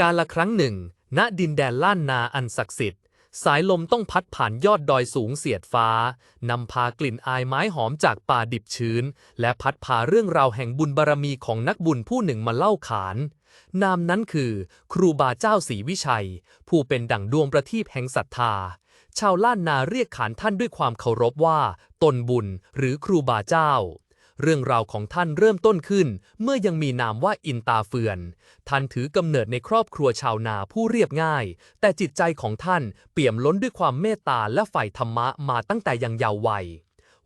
กาละครั้งหนึ่ง ณดินแดนล้านนาอันศักดิ์สิทธิ์ สายลมต้องพัดผ่านยอดดอยสูงเสียดฟ้า นำพากลิ่นอายไม้หอมจากป่าดิบชื้น และพัดพาเรื่องราวแห่งบุญบารมีของนักบุญผู้หนึ่งมาเล่าขาน นามนั้นคือ ครูบาเจ้าศรีวิชัย ผู้เป็นดั่งดวงประทีปแห่งศรัทธา ชาวล้านนาเรียกขานท่านด้วยความเคารพว่า ตนบุญหรือครูบาเจ้า เรื่องราวของท่านเริ่มต้นขึ้น เมื่อยังมีนามว่าอินตาเฟือน ท่านถือกำเนิดในครอบครัวชาวนาผู้เรียบง่าย แต่จิตใจของท่านเปี่ยมล้นด้วยความเมตตาและใฝ่ธรรมะมาตั้งแต่ยังเยาว์วัย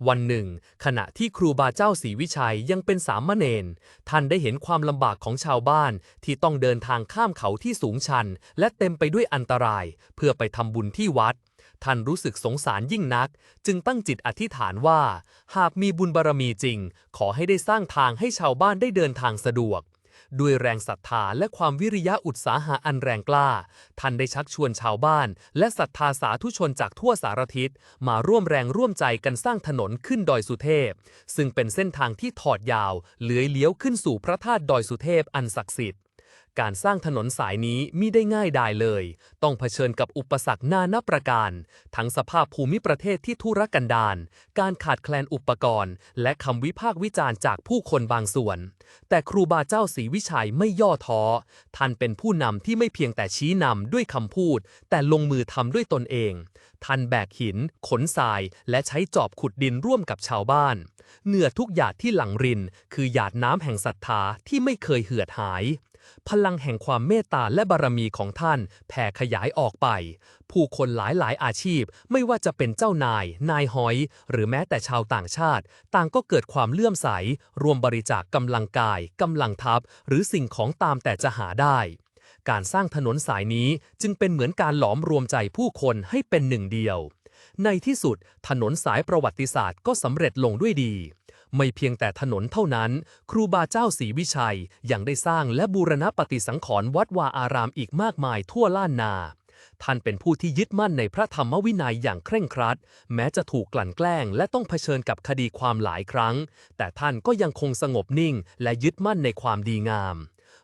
วันหนึ่ง ขณะที่ครูบาเจ้าศรีวิชัยยังเป็นสามเณรท่านได้เห็นความลำบากของชาวบ้านที่ต้องเดินทางข้ามเขาที่สูงชัน และเต็มไปด้วยอันตราย เพื่อไปทำบุญที่วัด ท่านรู้สึกสงสารยิ่งนัก จึงตั้งจิตอธิษฐานว่า หากมีบุญบารมีจริง ขอให้ได้สร้างทางให้ชาวบ้านได้เดินทางสะดวก ด้วยแรงศรัทธาและความวิริยะอุตสาหะอันแรงกล้า ท่านได้ชักชวนชาวบ้าน และศรัทธาสาธุชนจากทั่วสารทิศ มาร่วมแรงร่วมใจกันสร้างถนนขึ้นดอยสุเทพ ซึ่งเป็นเส้นทางที่ถอดยาวเลื้อยเลี้ยวขึ้นสู่พระธาตุดอยสุเทพอันศักดิ์สิทธิ์ การสร้างถนนสายนี้มิได้ง่ายดายเลย ต้องเผชิญกับอุปสรรคนานาประการ ทั้งสภาพภูมิประเทศที่ทุรกันดาร การขาดแคลนอุปกรณ์ และคำวิพากษ์วิจารณ์จากผู้คนบางส่วน แต่ครูบาเจ้าศรีวิชัยไม่ย่อท้อ ท่านเป็นผู้นำที่ไม่เพียงแต่ชี้นำด้วยคำพูด แต่ลงมือทำด้วยตนเอง ท่านแบกหิน ขนทราย และใช้จอบขุดดินร่วมกับชาวบ้าน เหงื่อทุกหยาดที่หลั่งริน คือหยาดน้ำแห่งศรัทธาที่ไม่เคยเหือดหาย พลังแห่งความเมตตาและบารมีของท่านแผ่ขยายออกไป ผู้คนหลายหลายอาชีพไม่ว่าจะเป็นเจ้านาย นายหอย หรือแม้แต่ชาวต่างชาติ ต่างก็เกิดความเลื่อมใส รวมบริจาคกำลังกายกำลังทัพ หรือสิ่งของตามแต่จะหาได้การสร้างถนนสายนี้จึงเป็นเหมือนการหลอมรวมใจผู้คนให้เป็นหนึ่งเดียว ในที่สุดถนนสายประวัติศาสตร์ก็สำเร็จลงด้วยดี ไม่เพียงแต่ถนนเท่านั้น ครูบาเจ้าศรีวิชัยยังได้สร้างและบูรณะปฏิสังขรณ์วัดวาอารามอีกมากมายทั่วล้านนาท่านเป็นผู้ที่ยึดมั่นในพระธรรมวินัยอย่างเคร่งครัด แม้จะถูกกลั่นแกล้ง และต้องเผชิญกับคดีความหลายครั้ง แต่ท่านก็ยังคงสงบนิ่ง และยึดมั่นในความดีงาม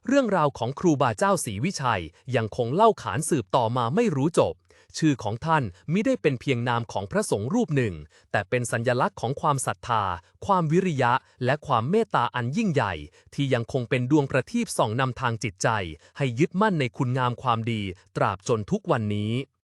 เรื่องราวของครูบาเจ้าศรีวิชัยยังคงเล่าขานสืบต่อมาไม่รู้จบ ชื่อของท่านมิได้เป็นเพียงนามของพระสงฆ์รูปหนึ่ง แต่เป็นสัญลักษณ์ของความศรัทธา ความวิริยะ และความเมตตาอันยิ่งใหญ่ ที่ยังคงเป็นดวงประทีปส่องนำทางจิตใจ ให้ยึดมั่นในคุณงามความดี ตราบจนทุกวันนี้